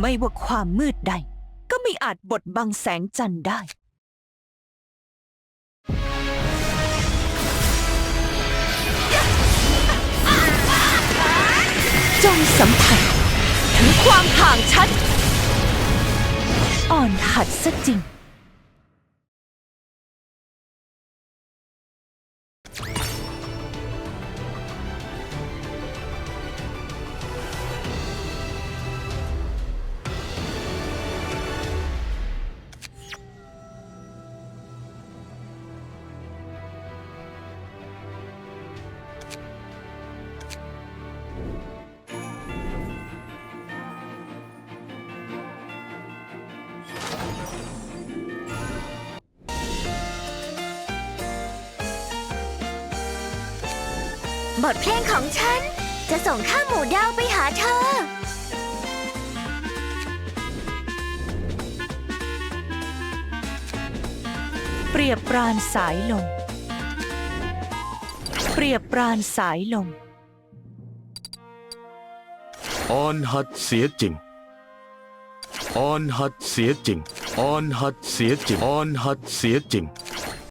ไม่ว่าความมืดใด ก็ไม่อาจบดบังแสงจันทร์ได้ จงสัมผัสถึงความห่างชัด อ่อนหัดซะจริง บทเพลงของฉัน จะส่งข้ามหมู่ดาวไปหาเธอ เปรียบปรานสายลม เปรียบปรานสายลมอ่อนหัดเสียจริงอ่อนหัดเสียจริงอ่อนหัดเสียจริงอ่อนหัดเสียจริง